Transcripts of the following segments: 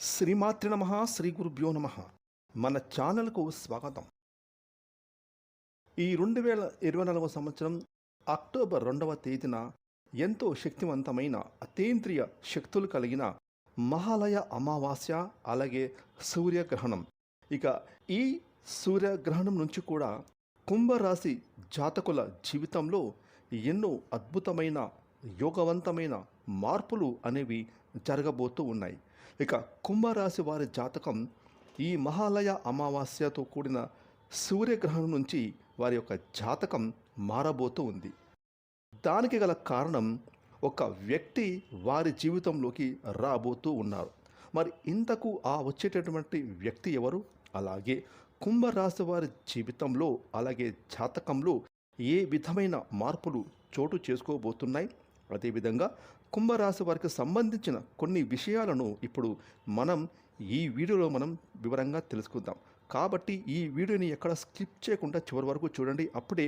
శ్రీమాత్రి నమ శ్రీ గురుభ్యో నమ. మన ఛానల్కు స్వాగతం. ఈ రెండు వేల ఇరవై నాలుగవ సంవత్సరం అక్టోబర్ రెండవ తేదీన ఎంతో శక్తివంతమైన అతీంద్రియ శక్తులు కలిగిన మహాలయ అమావాస్య అలాగే సూర్యగ్రహణం. ఇక ఈ సూర్యగ్రహణం నుంచి కూడా కుంభరాశి జాతకుల జీవితంలో ఎన్నో అద్భుతమైన యోగవంతమైన మార్పులు అనేవి జరగబోతూ ఉన్నాయి. ఇక కుంభరాశి వారి జాతకం ఈ మహాలయ అమావాస్యతో కూడిన సూర్యగ్రహణం నుంచి వారి యొక్క జాతకం మారబోతూ ఉంది. దానికి గల కారణం ఒక వ్యక్తి వారి జీవితంలోకి రాబోతూ ఉన్నారు. మరి ఇంతకు ఆ వచ్చేటటువంటి వ్యక్తి ఎవరు? అలాగే కుంభరాశి వారి జీవితంలో అలాగే జాతకంలో ఏ విధమైన మార్పులు చోటు చేసుకోబోతున్నాయి? అదేవిధంగా కుంభరాశి వారికి సంబంధించిన కొన్ని విషయాలను ఇప్పుడు మనం ఈ వీడియోలో మనం వివరంగా తెలుసుకుందాం. కాబట్టి ఈ వీడియోని ఎక్కడ స్కిప్ చేయకుండా చివరి వరకు చూడండి. అప్పుడే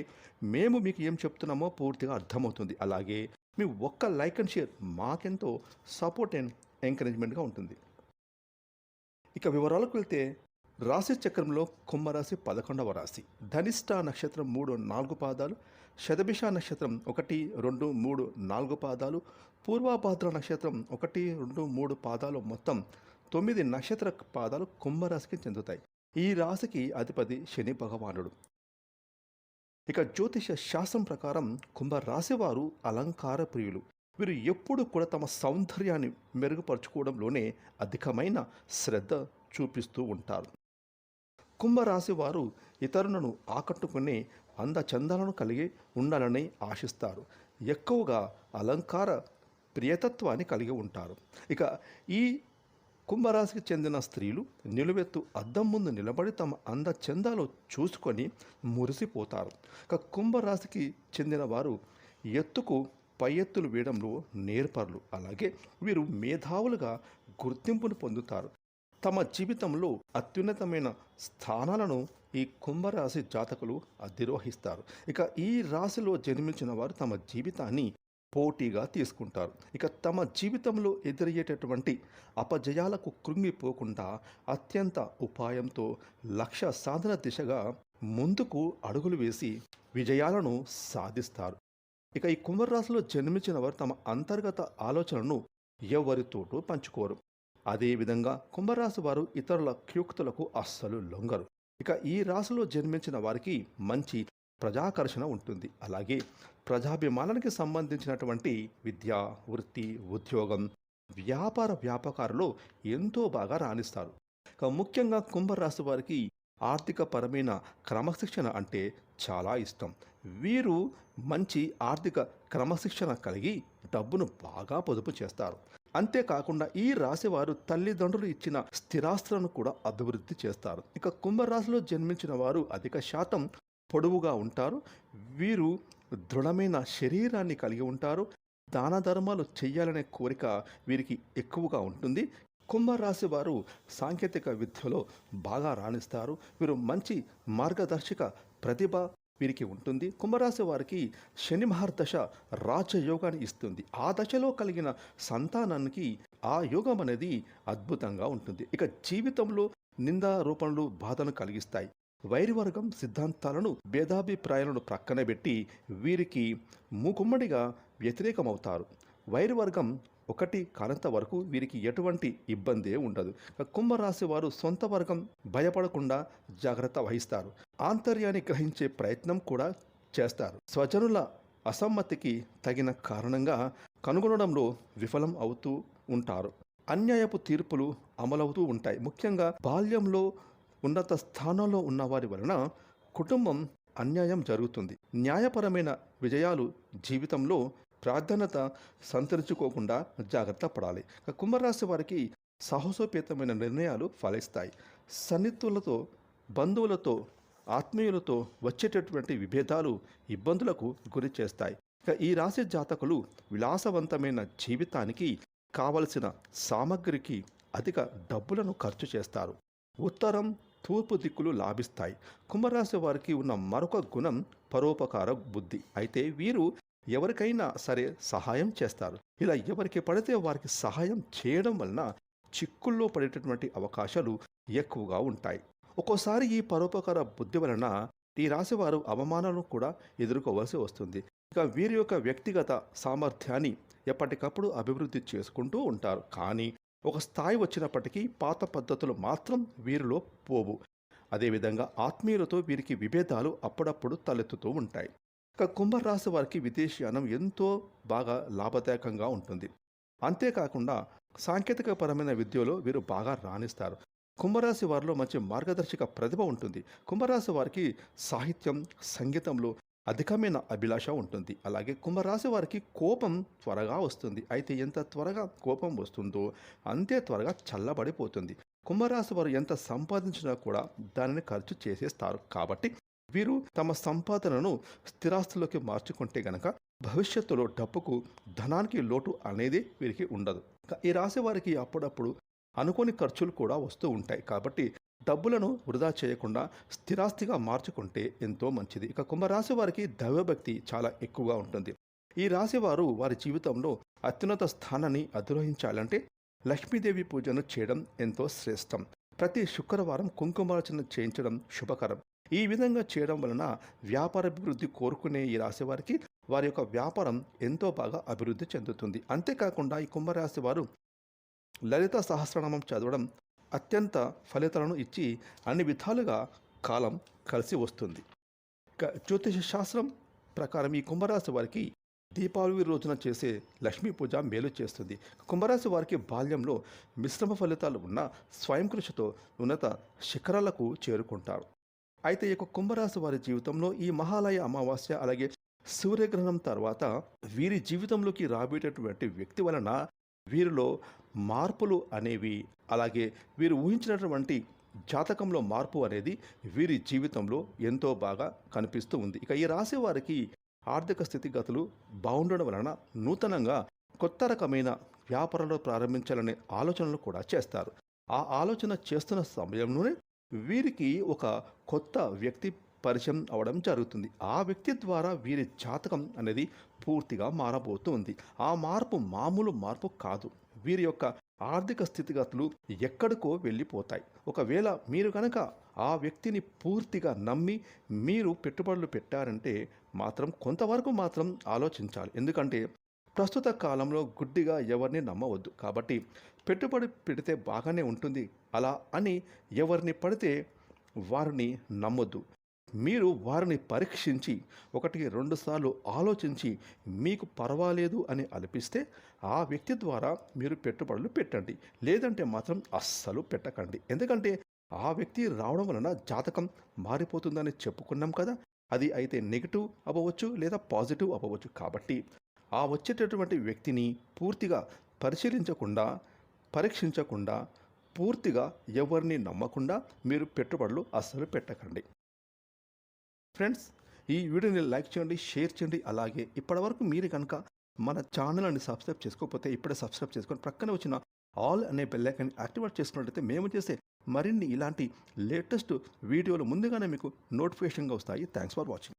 మేము మీకు ఏం చెప్తున్నామో పూర్తిగా అర్థమవుతుంది. అలాగే మీ ఒక్క లైక్ అండ్ షేర్ మాకెంతో సపోర్ట్ అండ్ ఎంకరేజ్మెంట్గా ఉంటుంది. ఇక వివరాలకు వెళ్తే రాశి చక్రంలో కుంభరాశి పదకొండవ రాశి. ధనిష్ట నక్షత్రం మూడు నాలుగు పాదాలు. శతభిష నక్షత్రం ఒకటి రెండు మూడు నాలుగు పాదాలు. పూర్వాభాద్ర నక్షత్రం ఒకటి రెండు మూడు పాదాలు మొత్తం తొమ్మిది నక్షత్ర పాదాలు కుంభరాశికి చెందుతాయి. ఈ రాశికి అధిపతి శని భగవానుడు. ఇక జ్యోతిష శాస్త్రం ప్రకారం కుంభరాశి వారు అలంకార ప్రియులు. వీరు ఎప్పుడు కూడా తమ సౌందర్యాన్ని మెరుగుపరుచుకోవడంలోనే అధికమైన శ్రద్ధ చూపిస్తూ ఉంటారు. కుంభరాశి వారు ఇతరులను ఆకట్టుకునే అందచందాలను కలిగి ఉండాలని ఆశిస్తారు. ఎక్కువగా అలంకార ప్రియతత్వాన్ని కలిగి ఉంటారు. ఇక ఈ కుంభరాశికి చెందిన స్త్రీలు నిలువెత్తు అద్దం ముందు నిలబడి తమ అందచందాలు చూసుకొని మురిసిపోతారు. ఇక కుంభరాశికి చెందిన వారు ఎత్తుకు పై ఎత్తులు వేయడంలో నేర్పరులు. అలాగే వీరు మేధావులుగా గుర్తింపును పొందుతారు. తమ జీవితంలో అత్యున్నతమైన స్థానాలను ఈ కుంభరాశి జాతకులు అధిరోహిస్తారు. ఇక ఈ రాశిలో జన్మించిన వారు తమ జీవితాన్ని పోటీగా తీసుకుంటారు. ఇక తమ జీవితంలో ఎదురయ్యేటటువంటి అపజయాలకు కృంగిపోకుండా అత్యంత ఉపాయంతో లక్ష్య సాధన దిశగా ముందుకు అడుగులు వేసి విజయాలను సాధిస్తారు. ఇక ఈ కుంభరాశిలో జన్మించిన వారు తమ అంతర్గత ఆలోచనను ఎవరితోటూ పంచుకోరు. అదేవిధంగా కుంభరాశి వారు ఇతరుల క్యూక్తులకు అస్సలు లొంగరు. ఇక ఈ రాశిలో జన్మించిన వారికి మంచి ప్రజాకర్షణ ఉంటుంది. అలాగే ప్రజాభిమానానికి సంబంధించినటువంటి విద్య వృత్తి ఉద్యోగం వ్యాపార వ్యాపకారులు ఎంతో బాగా రాణిస్తారు. ఇక ముఖ్యంగా కుంభరాశి వారికి ఆర్థిక పరమైన క్రమశిక్షణ అంటే చాలా ఇష్టం. వీరు మంచి ఆర్థిక క్రమశిక్షణ కలిగి డబ్బును బాగా పొదుపు చేస్తారు. అంతేకాకుండా ఈ రాశివారు తల్లిదండ్రులు ఇచ్చిన స్థిరాస్తులను కూడా అభివృద్ధి చేస్తారు. ఇక కుంభరాశిలో జన్మించిన వారు అధిక శాతం పొడవుగా ఉంటారు. వీరు దృఢమైన శరీరాన్ని కలిగి ఉంటారు. దాన ధర్మాలు చేయాలనే కోరిక వీరికి ఎక్కువగా ఉంటుంది. కుంభరాశి వారు సాంకేతిక విద్యలో బాగా రాణిస్తారు. వీరు మంచి మార్గదర్శక ప్రతిభ వీరికి ఉంటుంది. కుంభరాశి వారికి శని మహర్దశ రాజయోగాన్ని ఇస్తుంది. ఆ దశలో కలిగిన సంతానానికి ఆ యోగం అనేది అద్భుతంగా ఉంటుంది. ఇక జీవితంలో నిందా బాధను కలిగిస్తాయి. వైరివర్గం సిద్ధాంతాలను భేదాభిప్రాయాలను ప్రక్కన పెట్టి వీరికి మూకుమ్మడిగా వ్యతిరేకమవుతారు. వైరివర్గం ఒకటి కానంత వరకు వీరికి ఎటువంటి ఇబ్బందే ఉండదు. కుంభరాశి వారు సొంత వర్గం భయపడకుండా జాగ్రత్త వహిస్తారు. ఆంతర్యాన్ని గ్రహించే ప్రయత్నం కూడా చేస్తారు. స్వజనుల అసమ్మతికి తగిన కారణంగా కనుగొనడంలో విఫలం అవుతూ ఉంటారు. అన్యాయపు తీర్పులు అమలవుతూ ఉంటాయి. ముఖ్యంగా బాల్యంలో ఉన్నత స్థానంలో ఉన్నవారి వలన కుటుంబం అన్యాయం జరుగుతుంది. న్యాయపరమైన విజయాలు జీవితంలో ప్రాధాన్యత సంతరించుకోకుండా జాగ్రత్త పడాలి. కుంభరాశి వారికి సాహసోపేతమైన నిర్ణయాలు ఫలిస్తాయి. సన్నిహితులతో బంధువులతో ఆత్మీయులతో వచ్చేటటువంటి విభేదాలు ఇబ్బందులకు గురి చేస్తాయి. ఇక ఈ రాశి జాతకులు విలాసవంతమైన జీవితానికి కావలసిన సామగ్రికి అధిక డబ్బులను ఖర్చు చేస్తారు. ఉత్తరం తూర్పు దిక్కులు లాభిస్తాయి. కుంభరాశి వారికి ఉన్న మరొక గుణం పరోపకార బుద్ధి. అయితే వీరు ఎవరికైనా సరే సహాయం చేస్తారు. ఇలా ఎవరికి పడితే వారికి సహాయం చేయడం వలన చిక్కుల్లో పడేటటువంటి అవకాశాలు ఎక్కువగా ఉంటాయి. ఒక్కోసారి ఈ పరోపకార బుద్ధి వలన ఈ రాశివారు అవమానాలను కూడా ఎదుర్కోవాల్సి వస్తుంది. ఇక వీరి యొక్క వ్యక్తిగత సామర్థ్యాన్ని ఎప్పటికప్పుడు అభివృద్ధి చేసుకుంటూ ఉంటారు. కానీ ఒక స్థాయి వచ్చినప్పటికీ పాత పద్ధతులు మాత్రం వీరిలో పోవు. అదేవిధంగా ఆత్మీయులతో వీరికి విభేదాలు అప్పుడప్పుడు తలెత్తుతూ ఉంటాయి. ఇక కుంభరాశి వారికి విదేశీయానం ఎంతో బాగా లాభదాయకంగా ఉంటుంది. అంతేకాకుండా సాంకేతికపరమైన విద్యలో వీరు బాగా రాణిస్తారు. కుంభరాశి వారిలో మంచి మార్గదర్శక ప్రతిభ ఉంటుంది. కుంభరాశి వారికి సాహిత్యం సంగీతంలో అధికమైన అభిలాష ఉంటుంది. అలాగే కుంభరాశి వారికి కోపం త్వరగా వస్తుంది. అయితే ఎంత త్వరగా కోపం వస్తుందో అంతే త్వరగా చల్లబడిపోతుంది. కుంభరాశి వారు ఎంత సంపాదించినా కూడా దానిని ఖర్చు చేసేస్తారు. కాబట్టి వీరు తమ సంపాదనను స్థిరాస్తులోకి మార్చుకుంటే గనక భవిష్యత్తులో డబ్బుకు ధనానికి లోటు అనేది వీరికి ఉండదు. ఈ రాశి వారికి అప్పుడప్పుడు అనుకోని ఖర్చులు కూడా వస్తూ ఉంటాయి. కాబట్టి డబ్బులను వృధా చేయకుండా స్థిరాస్తిగా మార్చుకుంటే ఎంతో మంచిది. ఇక కుంభరాశి వారికి దైవభక్తి చాలా ఎక్కువగా ఉంటుంది. ఈ రాశివారు వారి జీవితంలో అత్యున్నత స్థానాన్ని అధిరోహించాలంటే లక్ష్మీదేవి పూజను చేయడం ఎంతో శ్రేష్టం. ప్రతి శుక్రవారం కుంకుమార్చన చేయించడం శుభకరం. ఈ విధంగా చేయడం వలన వ్యాపార అభివృద్ధి కోరుకునే ఈ రాశివారికి వారి యొక్క వ్యాపారం ఎంతో బాగా అభివృద్ధి చెందుతుంది. అంతేకాకుండా ఈ కుంభరాశి వారు లలిత సహస్రనామం చదవడం అత్యంత ఫలితాలను ఇచ్చి అన్ని విధాలుగా కాలం కలిసి వస్తుంది. జ్యోతిష శాస్త్రం ప్రకారం ఈ కుంభరాశి వారికి దీపావళి రోజున చేసే లక్ష్మీ పూజ మేలు చేస్తుంది. కుంభరాశి వారికి బాల్యంలో మిశ్రమ ఫలితాలు ఉన్న స్వయం కృషితో ఉన్నత శిఖరాలకు చేరుకుంటారు. అయితే ఈ యొక్క కుంభరాశి వారి జీవితంలో ఈ మహాలయ అమావాస్య అలాగే సూర్యగ్రహణం తర్వాత వీరి జీవితంలోకి రాబేటటువంటి వ్యక్తి వలన వీరిలో మార్పులు అనేవి అలాగే వీరు ఊహించినటువంటి జాతకంలో మార్పు అనేది వీరి జీవితంలో ఎంతో బాగా కనిపిస్తూ ఉంది. ఇక ఈ రాశి వారికి ఆర్థిక స్థితిగతులు బాగుండడం వలన నూతనంగా కొత్త రకమైన వ్యాపారాలు ప్రారంభించాలనే ఆలోచనలు కూడా చేస్తారు. ఆ ఆలోచన చేస్తున్న సమయంలోనే వీరికి ఒక కొత్త వ్యక్తి పరిచయం అవడం జరుగుతుంది. ఆ వ్యక్తి ద్వారా వీరి జాతకం అనేది పూర్తిగా మారబోతుంది. ఆ మార్పు మామూలు మార్పు కాదు. వీరి యొక్క ఆర్థిక స్థితిగతులు ఎక్కడికో వెళ్ళిపోతాయి. ఒకవేళ మీరు కనుక ఆ వ్యక్తిని పూర్తిగా నమ్మి మీరు పెట్టుబడులు పెట్టారంటే మాత్రం కొంతవరకు మాత్రం ఆలోచించాలి. ఎందుకంటే ప్రస్తుత కాలంలో గుడ్డిగా ఎవరిని నమ్మవద్దు. కాబట్టి పెట్టుబడి పెడితే బాగానే ఉంటుంది. అలా అని ఎవరిని పడితే వారిని నమ్మొద్దు. మీరు వారిని పరీక్షించి ఒకటికి రెండుసార్లు ఆలోచించి మీకు పర్వాలేదు అని అనిపిస్తే ఆ వ్యక్తి ద్వారా మీరు పెట్టుబడులు పెట్టండి. లేదంటే మాత్రం అస్సలు పెట్టకండి. ఎందుకంటే ఆ వ్యక్తి రావడం వలన జాతకం మారిపోతుందని చెప్పుకున్నాం కదా. అది అయితే నెగిటివ్ అవ్వవచ్చు లేదా పాజిటివ్ అవ్వవచ్చు. కాబట్టి ఆ వచ్చేటటువంటి వ్యక్తిని పూర్తిగా పరిశీలించకుండా పరీక్షించకుండా పూర్తిగా ఎవరిని నమ్మకుండా మీరు పెట్టుబడులు అస్సలు పెట్టకండి. ఫ్రెండ్స్ ఈ వీడియోని లైక్ చేయండి షేర్ చేయండి. అలాగే ఇప్పటివరకు మీరు కనుక మన ఛానల్ని సబ్స్క్రైబ్ చేసుకోకపోతే ఇప్పుడే సబ్స్క్రైబ్ చేసుకొని ప్రక్కన వచ్చిన ఆల్ అనే బెల్ యాక్టివేట్ చేసుకున్నట్లయితే మేము చేసే మరిన్ని ఇలాంటి లేటెస్ట్ వీడియోలు ముందుగానే మీకు నోటిఫికేషన్గా వస్తాయి. Thanks for watching.